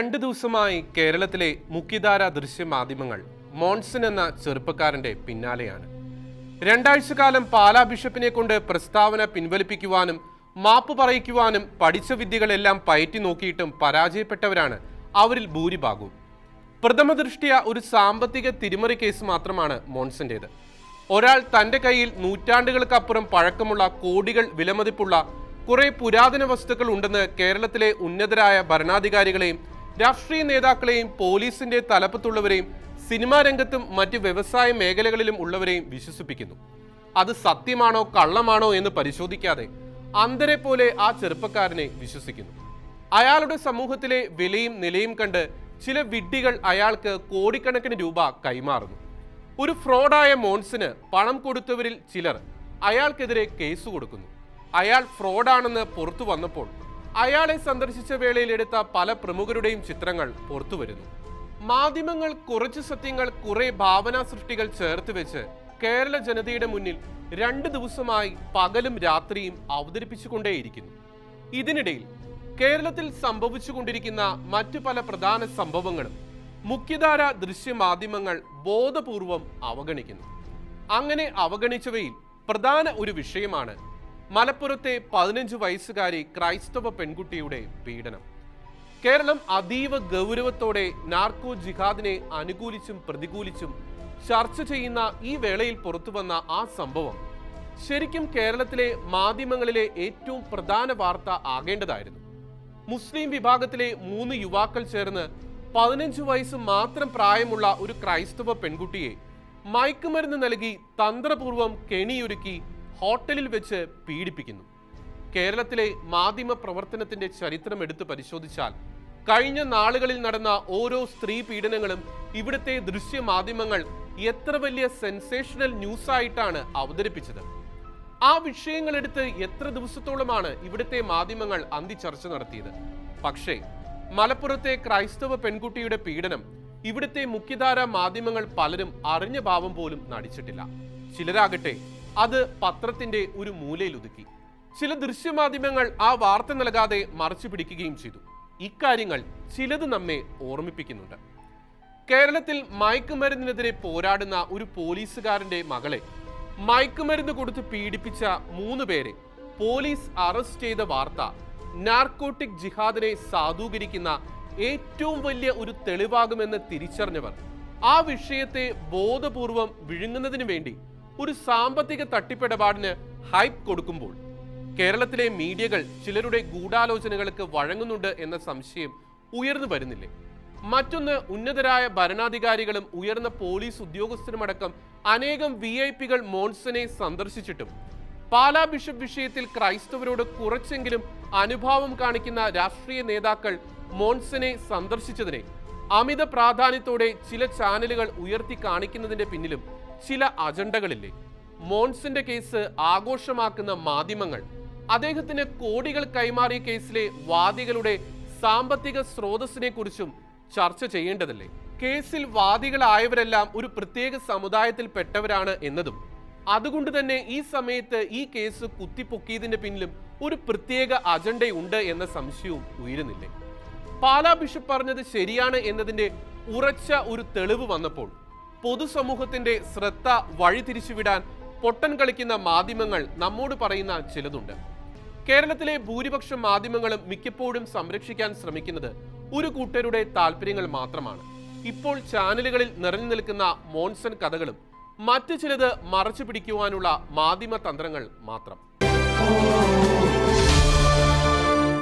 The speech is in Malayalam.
രണ്ട് ദിവസമായി കേരളത്തിലെ മുഖ്യധാര ദൃശ്യമാധ്യമങ്ങൾ മോൺസൺ എന്ന ചെറുപ്പക്കാരന്റെ പിന്നാലെയാണ്. രണ്ടാഴ്ച കാലം പാലാ ബിഷപ്പിനെ കൊണ്ട് പ്രസ്താവന പിൻവലിപ്പിക്കുവാനും മാപ്പ് പറയിക്കുവാനും പഠിച്ച വിദ്യകളെല്ലാം പയറ്റി നോക്കിയിട്ടും പരാജയപ്പെട്ടവരാണ് അവരിൽ ഭൂരിഭാഗവും. പ്രഥമ ദൃഷ്ടിയ ഒരു സാമ്പത്തിക തിരിമറി കേസ് മാത്രമാണ് മോൺസന്റേത് ഒരാൾ തന്റെ കയ്യിൽ നൂറ്റാണ്ടുകൾക്കപ്പുറം പഴക്കമുള്ള കോടികൾ വിലമതിപ്പുള്ള കുറെ പുരാതന വസ്തുക്കൾ ഉണ്ടെന്ന് കേരളത്തിലെ ഉന്നതരായ ഭരണാധികാരികളെയും രാഷ്ട്രീയ നേതാക്കളെയും പോലീസിന്റെ തലപ്പത്തുള്ളവരെയും സിനിമാ രംഗത്തും മറ്റ് വ്യവസായ മേഖലകളിലും ഉള്ളവരെയും വിശ്വസിപ്പിക്കുന്നു. അത് സത്യമാണോ കള്ളമാണോ എന്ന് പരിശോധിക്കാതെ അന്തരെ പോലെ ആ ചെറുപ്പക്കാരനെ വിശ്വസിക്കുന്നു. അയാളുടെ സമൂഹത്തിലെ വിലയും നിലയും കണ്ട് ചില വിഡ്ഢികൾ അയാൾക്ക് കോടിക്കണക്കിന് രൂപ കൈമാറുന്നു. ഒരു ഫ്രോഡായ മോൺസിന് പണം കൊടുത്തവരിൽ ചിലർ അയാൾക്കെതിരെ കേസ് കൊടുക്കുന്നു. അയാൾ ഫ്രോഡാണെന്ന് പുറത്തു വന്നപ്പോൾ അയാളെ സന്ദർശിച്ച വേളയിൽ എടുത്ത പല പ്രമുഖരുടെയും ചിത്രങ്ങൾ പുറത്തു വരുന്നു മാധ്യമങ്ങൾ കുറച്ച് സത്യങ്ങൾ കുറെ ഭാവനാ സൃഷ്ടികൾ ചേർത്ത് വെച്ച് കേരള ജനതയുടെ മുന്നിൽ രണ്ട് ദിവസമായി പകലും രാത്രിയും അവതരിപ്പിച്ചുകൊണ്ടേയിരിക്കുന്നു. ഇതിനിടയിൽ കേരളത്തിൽ സംഭവിച്ചുകൊണ്ടിരിക്കുന്ന മറ്റു പല പ്രധാന സംഭവങ്ങളും മുഖ്യധാര ദൃശ്യമാധ്യമങ്ങൾ ബോധപൂർവം അവഗണിക്കുന്നു. അങ്ങനെ അവഗണിച്ചവയിൽ പ്രധാന ഒരു വിഷയമാണ് മലപ്പുറത്തെ പതിനഞ്ച് വയസ്സുകാരി ക്രൈസ്തവ പെൺകുട്ടിയുടെ പീഡനം. കേരളം അതീവ ഗൗരവത്തോടെ നാർക്കോ ജിഹാദിനെ അനുകൂലിച്ചും പ്രതികൂലിച്ചും ചർച്ച ചെയ്യുന്ന ഈ വേളയിൽ പുറത്തുവന്ന ആ സംഭവം ശരിക്കും കേരളത്തിലെ മാധ്യമങ്ങളിലെ ഏറ്റവും പ്രധാന വാർത്ത ആകേണ്ടതായിരുന്നു. മുസ്ലിം വിഭാഗത്തിലെ മൂന്ന് യുവാക്കൾ ചേർന്ന് പതിനഞ്ച് വയസ്സ് മാത്രം പ്രായമുള്ള ഒരു ക്രൈസ്തവ പെൺകുട്ടിയെ മയക്കുമരുന്ന് നൽകി തന്ത്രപൂർവം കെണിയൊരുക്കി ഹോട്ടലിൽ വെച്ച് പീഡിപ്പിക്കുന്നു. കേരളത്തിലെ മാധ്യമ പ്രവർത്തനത്തിന്റെ ചരിത്രം എടുത്തു പരിശോധിച്ചാൽ കഴിഞ്ഞ നാളുകളിൽ നടന്ന ഓരോ സ്ത്രീ പീഡനങ്ങളും ഇവിടുത്തെ ദൃശ്യ മാധ്യമങ്ങൾ എത്ര വലിയ സെൻസേഷണൽ ന്യൂസ് ആയിട്ടാണ് അവതരിപ്പിച്ചത്. ആ വിഷയങ്ങളെടുത്ത് എത്ര ദിവസത്തോളമാണ് ഇവിടുത്തെ മാധ്യമങ്ങൾ അന്തി ചർച്ച നടത്തിയത്. പക്ഷേ മലപ്പുറത്തെ ക്രൈസ്തവ പെൺകുട്ടിയുടെ പീഡനം ഇവിടുത്തെ മുഖ്യധാര മാധ്യമങ്ങൾ പലരും അറിഞ്ഞ ഭാവം പോലും നടിച്ചിട്ടില്ല. ചിലരാകട്ടെ അത് പത്രത്തിന്റെ ഒരു മൂലയിൽ ഒതുക്കി ചില ദൃശ്യമാധ്യമങ്ങൾ ആ വാർത്ത നൽകാതെ മറച്ചു പിടിക്കുകയും ചെയ്തു. ഇക്കാര്യങ്ങൾ ചിലത് നമ്മെ ഓർമ്മിപ്പിക്കുന്നുണ്ട്. കേരളത്തിൽ മയക്കുമരുന്നിനെതിരെ പോരാടുന്ന ഒരു പോലീസുകാരന്റെ മകളെ മയക്കുമരുന്ന് കൊടുത്ത് പീഡിപ്പിച്ച മൂന്ന് പേരെ പോലീസ് അറസ്റ്റ് ചെയ്ത വാർത്ത നാർക്കോട്ടിക് ജിഹാദിനെ സാധൂകരിക്കുന്ന ഏറ്റവും വലിയ ഒരു തെളിവാകുമെന്ന് തിരിച്ചറിഞ്ഞവർ ആ വിഷയത്തെ ബോധപൂർവം വിഴുങ്ങുന്നതിനു വേണ്ടി ഒരു സാമ്പത്തിക തട്ടിപ്പിടപാടിന് ഹൈപ്പ് കൊടുക്കുമ്പോൾ കേരളത്തിലെ മീഡിയകൾ ചിലരുടെ ഗൂഢാലോചനകൾക്ക് വഴങ്ങുന്നുണ്ട് എന്ന സംശയം ഉയർന്നു വരുന്നില്ലേ? മറ്റൊന്ന് ഉന്നതരായ ഭരണാധികാരികളും ഉയർന്ന പോലീസ് ഉദ്യോഗസ്ഥരുമടക്കം അനേകം വി ഐ പികൾ മോൺസനെ സന്ദർശിച്ചിട്ടും പാലാ ബിഷപ്പ് വിഷയത്തിൽ ക്രൈസ്തവരോട് കുറച്ചെങ്കിലും അനുഭാവം കാണിക്കുന്ന രാഷ്ട്രീയ നേതാക്കൾ മോൺസനെ സന്ദർശിച്ചതിനെ അമിത പ്രാധാന്യത്തോടെ ചില ചാനലുകൾ ഉയർത്തി കാണിക്കുന്നതിന്റെ പിന്നിലും ചില അജണ്ടകളില്ലേ. മോൺസിന്റെ കേസ് ആഘോഷമാക്കുന്ന മാധ്യമങ്ങൾ അദ്ദേഹത്തിന് കോടികൾ കൈമാറിയ കേസിലെ വാദികളുടെ സാമ്പത്തിക സ്രോതസ്സിനെ കുറിച്ചും ചർച്ച ചെയ്യേണ്ടതല്ലേ. കേസിൽ വാദികളായവരെല്ലാം ഒരു പ്രത്യേക സമുദായത്തിൽ പെട്ടവരാണ് എന്നതും അതുകൊണ്ട് തന്നെ ഈ സമയത്ത് ഈ കേസ് കുത്തിപ്പൊക്കിയതിന്റെ പിന്നിലും ഒരു പ്രത്യേക അജണ്ടയുണ്ട് എന്ന സംശയവും ഉയരുന്നില്ലേ. പാലാ ബിഷപ്പ് പറഞ്ഞത് ശരിയാണ് എന്നതിന്റെ ഉറച്ച ഒരു തെളിവ് വന്നപ്പോൾ പൊതുസമൂഹത്തിന്റെ ശ്രദ്ധ വഴിതിരിച്ചുവിടാൻ പൊട്ടൻ കളിക്കുന്ന മാധ്യമങ്ങൾ നമ്മോട് പറയുന്ന ചിലതുണ്ട്. കേരളത്തിലെ ഭൂരിപക്ഷ മാധ്യമങ്ങളും മിക്കപ്പോഴും സംരക്ഷിക്കാൻ ശ്രമിക്കുന്നത് ഒരു കൂട്ടരുടെ താല്പര്യങ്ങൾ മാത്രമാണ്. ഇപ്പോൾ ചാനലുകളിൽ നിറഞ്ഞു നിൽക്കുന്ന മോൺസൺ കഥകളും മറ്റു ചിലത് മറച്ചു പിടിക്കുവാനുള്ള മാധ്യമ തന്ത്രങ്ങൾ മാത്രം.